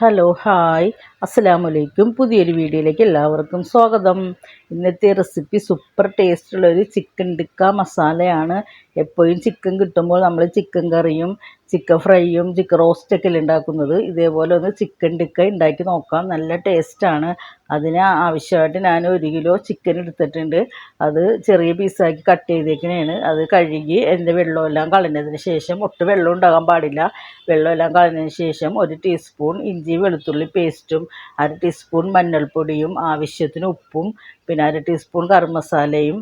Hello hi. അസ്സലാമു അലൈക്കും പുതിയൊരു വീഡിയോയിലേക്ക് എല്ലാവർക്കും സ്വാഗതം. ഇന്നത്തെ റെസിപ്പി സൂപ്പർ ടേസ്റ്റുള്ള ഒരു ചിക്കൻ ടിക്ക മസാലയാണ്. എപ്പോഴും ചിക്കൻ കിട്ടുമ്പോൾ നമ്മൾ ചിക്കൻ കറിയും ചിക്കൻ ഫ്രൈയും ചിക്കൻ റോസ്റ്റൊക്കെ അല്ലേ ഉണ്ടാക്കുന്നത്? ഇതേപോലെ ഒന്ന് ചിക്കൻ ടിക്ക ഉണ്ടാക്കി നോക്കാം. നല്ല ടേസ്റ്റാണ് അതിന് ആവശ്യമായിട്ട് ഞാൻ ഒരു കിലോ ചിക്കൻ എടുത്തിട്ടുണ്ട്. അത് ചെറിയ പീസാക്കി കട്ട് ചെയ്തേക്കണേണ്. അത് കഴുകി എന്റെ വെള്ളമെല്ലാം കളഞ്ഞതിന് ശേഷം ഒട്ടും വെള്ളം ഉണ്ടാകാൻ പാടില്ല. വെള്ളമെല്ലാം കളഞ്ഞതിന് ശേഷം ഒരു ടീസ്പൂൺ ഇഞ്ചി വെളുത്തുള്ളി പേസ്റ്റും അര ടീസ്പൂൺ മഞ്ഞൾപ്പൊടിയും ആവശ്യത്തിന് ഉപ്പും പിന്നെ അര ടീസ്പൂൺ കറി മസാലയും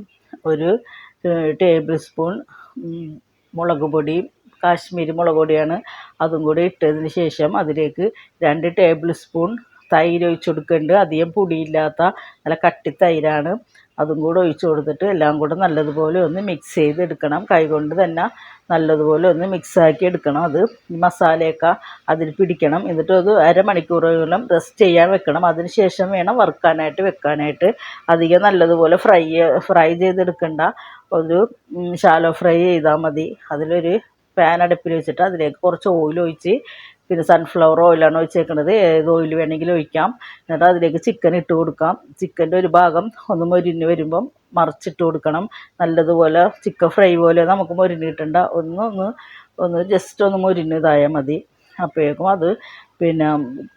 ഒരു ടേബിൾ സ്പൂൺ മുളക് പൊടിയും കാശ്മീരി മുളക് പൊടിയാണ്. അതും കൂടി ഇട്ടതിന് ശേഷം അതിലേക്ക് രണ്ട് ടേബിൾ സ്പൂൺ തൈര് ഒഴിച്ച് കൊടുക്കുന്നുണ്ട്. അധികം പൊടിയില്ലാത്ത നല്ല കട്ടി തൈരാണ്. അതും കൂടെ ഒഴിച്ച് കൊടുത്തിട്ട് എല്ലാം കൂടെ നല്ലതുപോലെ ഒന്ന് മിക്സ് ചെയ്തെടുക്കണം. കൈകൊണ്ട് തന്നെ നല്ലതുപോലെ ഒന്ന് മിക്സാക്കി എടുക്കണം അത്. മസാലയൊക്കെ അതിൽ പിടിക്കണം. എന്നിട്ട് അത് അരമണിക്കൂറോളം റെസ്റ്റ് ചെയ്യാൻ വെക്കണം. അതിന് ശേഷം വേണം വറുക്കാനായിട്ട് വെക്കാനായിട്ട്. അധികം നല്ലതുപോലെ ഫ്രൈ ഫ്രൈ ചെയ്തെടുക്കണ്ട. ഒരു ഷാലോ ഫ്രൈ ചെയ്താൽ മതി. അതിലൊരു പാൻ അടുപ്പിൽ വെച്ചിട്ട് അതിലേക്ക് കുറച്ച് ഓയിൽ ഒഴിച്ച് പിന്നെ സൺഫ്ലവർ ഓയിലാണ് ഒഴിച്ചേക്കുന്നത് ഏത് ഓയിൽ വേണമെങ്കിലും ഒഴിക്കാം. എന്നിട്ട് അതിലേക്ക് ചിക്കൻ ഇട്ട് കൊടുക്കാം. ചിക്കന്റെ ഒരു ഭാഗം ഒന്ന് മൊരിഞ്ഞ് വരുമ്പം മറിച്ചിട്ട് കൊടുക്കണം. നല്ലതുപോലെ ചിക്കൻ ഫ്രൈ പോലെ നമുക്ക് മൊരിഞ്ഞ് കിട്ടണ്ട. ഒന്ന് ഒന്ന് ഒന്ന് ജസ്റ്റ് ഒന്ന് മൊരിഞ്ഞ് ഇതായാൽ മതി. അപ്പോഴേക്കും അത് പിന്നെ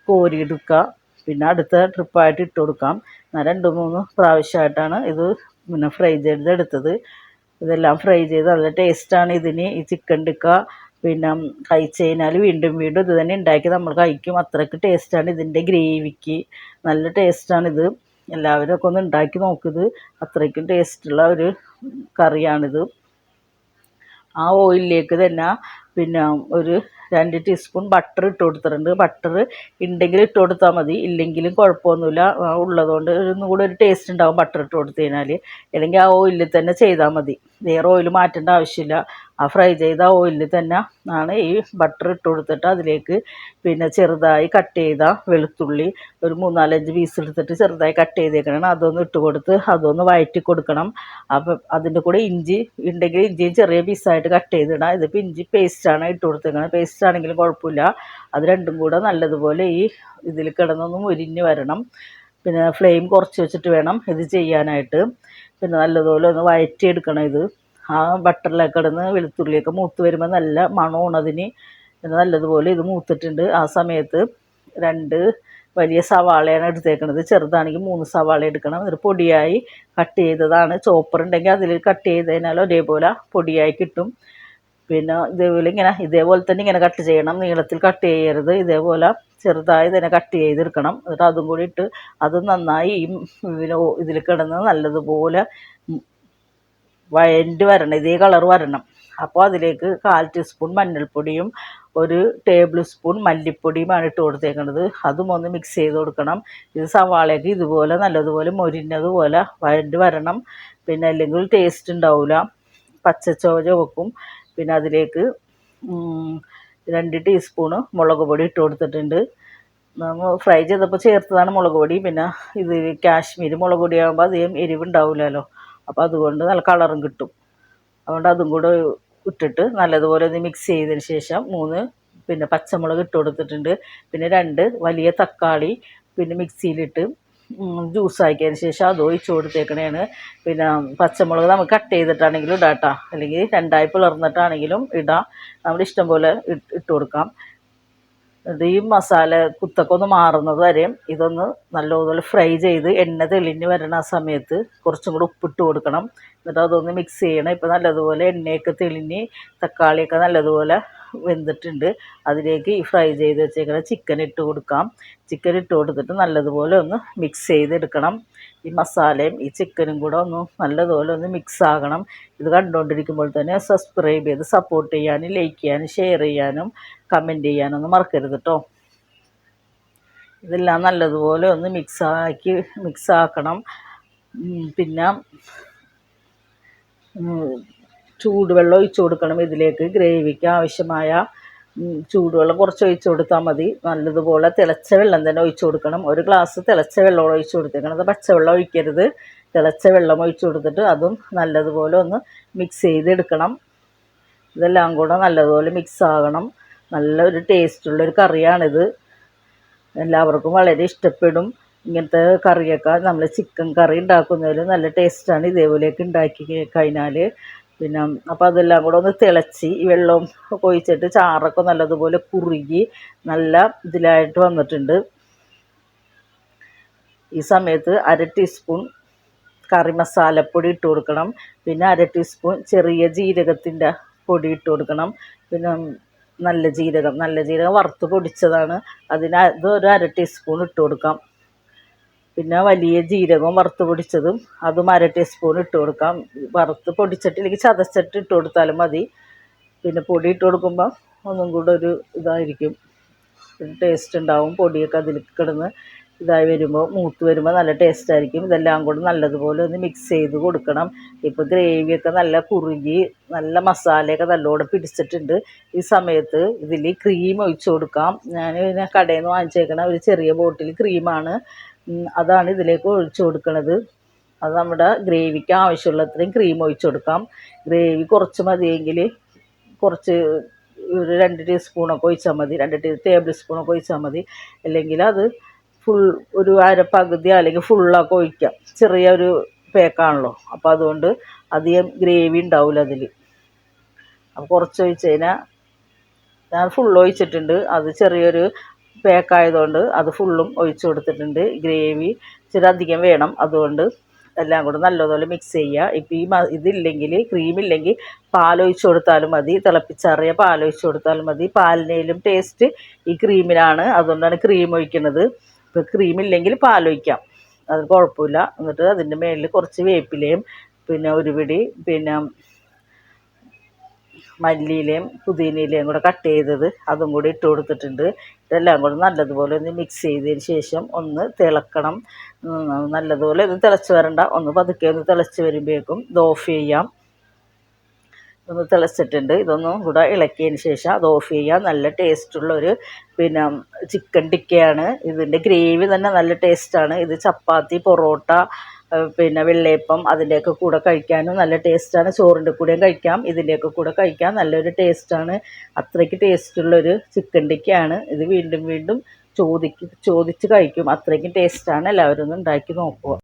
കോരിയെടുക്കുക. പിന്നെ അടുത്ത ട്രിപ്പായിട്ട് ഇട്ട് കൊടുക്കാം. ഞാൻ രണ്ട് മൂന്ന് പ്രാവശ്യമായിട്ടാണ് ഇത് പിന്നെ ഫ്രൈ ചെയ്തെടുത്തത്. ഇതെല്ലാം ഫ്രൈ ചെയ്ത് നല്ല ടേസ്റ്റാണ് ഇതിന്. ഈ ചിക്കൻ ടിക്ക പിന്നെ കഴിച്ച് കഴിഞ്ഞാൽ വീണ്ടും വീണ്ടും ഇത് തന്നെ ഉണ്ടാക്കി നമ്മൾ കഴിക്കും. അത്രയ്ക്ക് ടേസ്റ്റാണ് ഇതിന്റെ ഗ്രേവിക്ക് നല്ല ടേസ്റ്റാണിത് എല്ലാവരും ഒക്കെ ഒന്ന് ഉണ്ടാക്കി നോക്കിയത് അത്രയ്ക്കും ടേസ്റ്റുള്ള ഒരു കറിയാണിത്. ആ ഓയിലിലേക്ക് തന്നെ പിന്നെ ഒരു രണ്ട് ടീസ്പൂൺ ബട്ടർ ഇട്ട് കൊടുത്തിട്ടുണ്ട്. ബട്ടർ ഉണ്ടെങ്കിൽ ഇട്ട് കൊടുത്താൽ മതി. ഇല്ലെങ്കിലും കുഴപ്പമൊന്നുമില്ല ഉള്ളതുകൊണ്ട് ഒന്നും കൂടെ ഒരു ടേസ്റ്റ് ഉണ്ടാവും ബട്ടർ ഇട്ട് കൊടുത്തു കഴിഞ്ഞാൽ അല്ലെങ്കിൽ ആ ഓയിലിൽ തന്നെ ചെയ്താൽ മതി. വേറെ ഓയിൽ മാറ്റേണ്ട ആവശ്യമില്ല ആ ഫ്രൈ ചെയ്ത ഓയിലിൽ തന്നെ ആണ് ഈ ബട്ടർ ഇട്ട് കൊടുത്തിട്ട് അതിലേക്ക് പിന്നെ ചെറുതായി കട്ട് ചെയ്ത വെളുത്തുള്ളി ഒരു മൂന്നാലഞ്ച് പീസ് എടുത്തിട്ട് ചെറുതായി കട്ട് ചെയ്തേക്കണം അതൊന്ന് ഇട്ട് കൊടുത്ത് അതൊന്ന് വഴറ്റി കൊടുക്കണം. അപ്പം അതിന്റെ കൂടെ ഇഞ്ചി ഉണ്ടെങ്കിൽ ഇഞ്ചിയും ചെറിയ പീസായിട്ട് കട്ട് ചെയ്തിടാം. ഇതിപ്പോൾ ഇഞ്ചി പേസ്റ്റാണ് ഇട്ട് കൊടുത്തേക്കുന്നത് പേസ്റ്റ് ആണെങ്കിലും കുഴപ്പമില്ല. അത് രണ്ടും കൂടെ നല്ലതുപോലെ ഈ ഇതിൽ കിടന്നൊന്ന് മുരിഞ്ഞ് വരണം. പിന്നെ ഫ്ലെയിം കുറച്ച് വെച്ചിട്ട് വേണം ഇത് ചെയ്യാനായിട്ട്. പിന്നെ നല്ലതുപോലെ ഒന്ന് വഴറ്റിയെടുക്കണം ഇത്. ആ ബട്ടറിലൊക്കെ കിടന്ന് വെളുത്തുള്ളിയൊക്കെ മൂത്ത് വരുമ്പോൾ നല്ല മണമാണ് അതിന് പിന്നെ നല്ലതുപോലെ ഇത് മൂത്തിട്ടുണ്ട്. ആ സമയത്ത് രണ്ട് വലിയ സവാളയാണ് എടുത്തേക്കുന്നത് ചെറുതാണെങ്കിൽ മൂന്ന് സവാള എടുക്കണം. എന്നിട്ട് പൊടിയായി കട്ട് ചെയ്തതാണ്. ചോപ്പർ ഉണ്ടെങ്കിൽ അതിൽ കട്ട് ചെയ്തതിനാൽ ഒരേപോലെ പൊടിയായി കിട്ടും. പിന്നെ ഇതേപോലെ ഇങ്ങനെ ഇതേപോലെ തന്നെ ഇങ്ങനെ കട്ട് ചെയ്യണം. നീളത്തിൽ കട്ട് ചെയ്യരുത്. ഇതേപോലെ ചെറുതായി തന്നെ കട്ട് ചെയ്തെടുക്കണം. എന്നിട്ട് അതും കൂടി ഇട്ട് അത് നന്നായി പിന്നെ ഇതിൽ കിടന്ന് നല്ലതുപോലെ വയന്റ് വരണം. ഇതേ കളർ വരണം. അപ്പോൾ അതിലേക്ക് കാൽ ടീസ്പൂൺ മഞ്ഞൾപ്പൊടിയും ഒരു ടേബിൾ സ്പൂൺ മല്ലിപ്പൊടിയുമാണ് ഇട്ട് കൊടുത്തേക്കുന്നത് അതും ഒന്ന് മിക്സ് ചെയ്ത് കൊടുക്കണം. ഇത് സവാളയ്ക്ക് ഇതുപോലെ നല്ലതുപോലെ മൊരിഞ്ഞതുപോലെ വഴണ്ട് വരണം. പിന്നെ അല്ലെങ്കിൽ ടേസ്റ്റ് ഉണ്ടാവില്ല പച്ചച്ചോവ ചുവക്കും പിന്നെ അതിലേക്ക് രണ്ട് ടീസ്പൂണ് മുളക് പൊടി ഇട്ട് കൊടുത്തിട്ടുണ്ട്. ഫ്രൈ ചെയ്തപ്പോൾ ചേർത്തതാണ് മുളക് പൊടി. പിന്നെ ഇത് കാശ്മീരി മുളക് പൊടിയാകുമ്പോൾ അധികം എരിവുണ്ടാവില്ലല്ലോ അപ്പോൾ അതുകൊണ്ട് നല്ല കളറും കിട്ടും. അതുകൊണ്ട് അതും കൂടെ ഇട്ടിട്ട് നല്ലതുപോലെ ഒന്ന് മിക്സ് ചെയ്തതിന് ശേഷം മൂന്ന് പിന്നെ പച്ചമുളക് ഇട്ട് കൊടുത്തിട്ടുണ്ട്. പിന്നെ രണ്ട് വലിയ തക്കാളി പിന്നെ മിക്സിയിലിട്ട് ജ്യൂസ് ആക്കിയതിന് ശേഷം അത് ഒഴിച്ച് കൊടുത്തേക്കണേണ്. പിന്നെ പച്ചമുളക് നമുക്ക് കട്ട് ചെയ്തിട്ടാണെങ്കിലും ഇടാം കേട്ടോ അല്ലെങ്കിൽ രണ്ടായി പിളർന്നിട്ടാണെങ്കിലും ഇടാം. നമ്മുടെ ഇഷ്ടം പോലെ ഇട്ട് കൊടുക്കാം. ഇത് ഈ മസാല കുത്തൊക്കെ ഒന്ന് മാറുന്നത് വരെയും ഇതൊന്ന് നല്ലതുപോലെ ഫ്രൈ ചെയ്ത് എണ്ണ തെളിഞ്ഞ് വരണ ആ സമയത്ത് കുറച്ചും കൂടെ ഉപ്പിട്ട് കൊടുക്കണം. എന്നിട്ട് അതൊന്ന് മിക്സ് ചെയ്യണം. ഇപ്പോൾ നല്ലതുപോലെ എണ്ണയൊക്കെ തെളിഞ്ഞ് തക്കാളിയൊക്കെ നല്ലതുപോലെ വെന്തിട്ടുണ്ട്. അതിലേക്ക് ഈ ഫ്രൈ ചെയ്ത് വെച്ചേക്കുന്ന ചിക്കൻ ഇട്ട് കൊടുക്കാം. ചിക്കൻ ഇട്ട് കൊടുത്തിട്ട് നല്ലതുപോലെ ഒന്ന് മിക്സ് ചെയ്തെടുക്കണം. ഈ മസാലയും ഈ ചിക്കനും കൂടെ ഒന്ന് നല്ലതുപോലെ ഒന്ന് മിക്സ് ആകണം. ഇത് കണ്ടുകൊണ്ടിരിക്കുമ്പോൾ തന്നെ സബ്സ്ക്രൈബ് ചെയ്ത് സപ്പോർട്ട് ചെയ്യാനും ലൈക്ക് ചെയ്യാനും ഷെയർ ചെയ്യാനും കമന്റ് ചെയ്യാനൊന്നും മറക്കരുത് കേട്ടോ ഇതെല്ലാം നല്ലതുപോലെ ഒന്ന് മിക്സ് ആക്കി മിക്സ് ആക്കണം. പിന്നെ ചൂടുവെള്ളം ഒഴിച്ച് കൊടുക്കണം ഇതിലേക്ക്. ഗ്രേവിക്ക് ആവശ്യമായ ചൂടുവെള്ളം കുറച്ച് ഒഴിച്ച് കൊടുത്താൽ മതി. നല്ലതുപോലെ തിളച്ച വെള്ളം തന്നെ ഒഴിച്ച് കൊടുക്കണം. ഒരു ഗ്ലാസ് തിളച്ച വെള്ളം ഒഴിച്ച് കൊടുത്തേക്കണം അത് പച്ചവെള്ളം ഒഴിക്കരുത്. തിളച്ച വെള്ളം ഒഴിച്ച് കൊടുത്തിട്ട് അതും നല്ലതുപോലെ ഒന്ന് മിക്സ് ചെയ്തെടുക്കണം. ഇതെല്ലാം കൂടെ നല്ലതുപോലെ മിക്സ് ആകണം. നല്ലൊരു ടേസ്റ്റുള്ളൊരു കറിയാണിത്. എല്ലാവർക്കും വളരെ ഇഷ്ടപ്പെടും. ഇങ്ങനത്തെ കറിയൊക്കെ നമ്മൾ ചിക്കൻ കറി ഉണ്ടാക്കുന്നതിൽ നല്ല ടേസ്റ്റാണ് ഇതേപോലെയൊക്കെ ഉണ്ടാക്കി കഴിഞ്ഞാൽ പിന്നെ അപ്പം അതെല്ലാം കൂടെ ഒന്ന് തിളച്ച് ഈ വെള്ളം ഒക്കെ ഒഴിച്ചിട്ട് ചാറൊക്കെ നല്ലതുപോലെ കുറുകി നല്ല ഇതിലായിട്ട് വന്നിട്ടുണ്ട്. ഈ സമയത്ത് അര ടീസ്പൂൺ കറി മസാലപ്പൊടി ഇട്ട് കൊടുക്കണം. പിന്നെ അര ടീസ്പൂൺ ചെറിയ ജീരകത്തിന്റെ പൊടി ഇട്ട് കൊടുക്കണം. പിന്നെ നല്ല ജീരകം നല്ല ജീരകം വറുത്ത് പൊടിച്ചതാണ്. അതിന് അത് ഒരു അര ടീസ്പൂൺ ഇട്ട് കൊടുക്കാം. പിന്നെ വലിയ ജീരകം വറുത്ത് പൊടിച്ചതും അതും അര ടീസ്പൂൺ ഇട്ട് കൊടുക്കാം. വറുത്ത് പൊടിച്ചിട്ട് ഇല്ലെങ്കിൽ ചതച്ചിട്ട് ഇട്ട് കൊടുത്താലും മതി. പിന്നെ പൊടി ഇട്ട് കൊടുക്കുമ്പോൾ ഒന്നും കൂടെ ഒരു ഇതായിരിക്കും. ടേസ്റ്റ് ഉണ്ടാവും പൊടിയൊക്കെ അതിൽ കിടന്ന് ഇതായി വരുമ്പോൾ മൂത്ത് വരുമ്പോൾ നല്ല ടേസ്റ്റ് ആയിരിക്കും. ഇതെല്ലാം കൂടെ നല്ലതുപോലെ ഒന്ന് മിക്സ് ചെയ്ത് കൊടുക്കണം. ഇപ്പോൾ ഗ്രേവിയൊക്കെ നല്ല കുറുകി നല്ല മസാലയൊക്കെ നല്ലോണം പിടിച്ചിട്ടുണ്ട്. ഈ സമയത്ത് ഇതിൽ ക്രീം ഒഴിച്ചു കൊടുക്കാം. ഞാൻ പിന്നെ കടയിൽ നിന്ന് വാങ്ങിച്ചേക്കണ ഒരു ചെറിയ ബോട്ടിൽ ക്രീമാണ് അതാണ് ഇതിലേക്ക് ഒഴിച്ചു കൊടുക്കുന്നത് അത് നമ്മുടെ ഗ്രേവിക്ക് ആവശ്യമുള്ളത്രയും ക്രീം ഒഴിച്ചു കൊടുക്കാം. ഗ്രേവി കുറച്ച് മതിയെങ്കിൽ കുറച്ച് ഒരു രണ്ട് ടീസ്പൂണൊക്കെ ഒഴിച്ചാൽ മതി. രണ്ട് ടീ ടേബിൾ സ്പൂണൊക്കെ ഒഴിച്ചാൽ മതി. അല്ലെങ്കിൽ അത് ഫുൾ ഒരു അര അല്ലെങ്കിൽ ഫുള്ളൊക്കെ ഒഴിക്കാം. ചെറിയൊരു പേക്കാണല്ലോ അപ്പോൾ അതുകൊണ്ട് അധികം ഗ്രേവി ഉണ്ടാവില്ല അതിൽ അപ്പോൾ കുറച്ച് ഒഴിച്ച് കഴിഞ്ഞാൽ ഞാൻ ഫുൾ ഒഴിച്ചിട്ടുണ്ട്. അത് ചെറിയൊരു പാക്കായതുകൊണ്ട് അത് ഫുള്ളും ഒഴിച്ചു കൊടുത്തിട്ടുണ്ട്. ഗ്രേവി ഇച്ചിരി അധികം വേണം അതുകൊണ്ട് എല്ലാം കൂടെ നല്ലതുപോലെ മിക്സ് ചെയ്യുക. ഇപ്പം ഈ ഇതില്ലെങ്കിൽ ക്രീമില്ലെങ്കിൽ പാലൊഴിച്ച് കൊടുത്താലും മതി. തിളപ്പിച്ചറിയ പാലൊഴിച്ച് കൊടുത്താലും മതി. പാലിനേലും ടേസ്റ്റ് ഈ ക്രീമിനാണ് അതുകൊണ്ടാണ് ക്രീം ഒഴിക്കുന്നത്. ഇപ്പോൾ ക്രീമില്ലെങ്കിൽ പാലൊഴിക്കാം അത് കുഴപ്പമില്ല. എന്നിട്ട് അതിന്റെ മേളിൽ കുറച്ച് വേപ്പിലയും പിന്നെ ഒരു പിടി പിന്നെ മല്ലിയിലയും പുതിനയിലയും കൂടെ കട്ട് ചെയ്തത് അതും കൂടി ഇട്ട് കൊടുത്തിട്ടുണ്ട്. ഇതെല്ലാം കൂടെ നല്ലതുപോലെ ഒന്ന് മിക്സ് ചെയ്തതിന് ശേഷം ഒന്ന് തിളക്കണം. നല്ലതുപോലെ ഒന്ന് തിളച്ച് വരണ്ട. ഒന്ന് പതുക്കെ ഒന്ന് തിളച്ച് വരുമ്പോഴേക്കും ഇത് ഓഫ് ചെയ്യാം. ഒന്ന് തിളച്ചിട്ടുണ്ട്. ഇതൊന്നും കൂടെ ഇളക്കിയതിന് ശേഷം അത് ഓഫ് ചെയ്യാം. നല്ല ടേസ്റ്റുള്ള ഒരു പിന്നെ ചിക്കൻ ടിക്കയാണ് ഇതിന്റെ ഗ്രേവി തന്നെ നല്ല ടേസ്റ്റാണ് ഇത് ചപ്പാത്തി പൊറോട്ട പിന്നെ വെള്ളയപ്പം അതിന്റെയൊക്കെ കൂടെ കഴിക്കാനും നല്ല ടേസ്റ്റാണ്. ചോറിന്റെ കൂടെയും കഴിക്കാം ഇതിന്റെയൊക്കെ കൂടെ കഴിക്കാം. നല്ലൊരു ടേസ്റ്റാണ്. അത്രയ്ക്ക് ടേസ്റ്റുള്ളൊരു ചിക്കൻ ടിക്കയാണ് ഇത് വീണ്ടും വീണ്ടും ചോദിക്ക് ചോദിച്ച് കഴിക്കും. അത്രയ്ക്കും ടേസ്റ്റാണ്. എല്ലാവരും ഒന്ന് ഉണ്ടാക്കി നോക്കുക.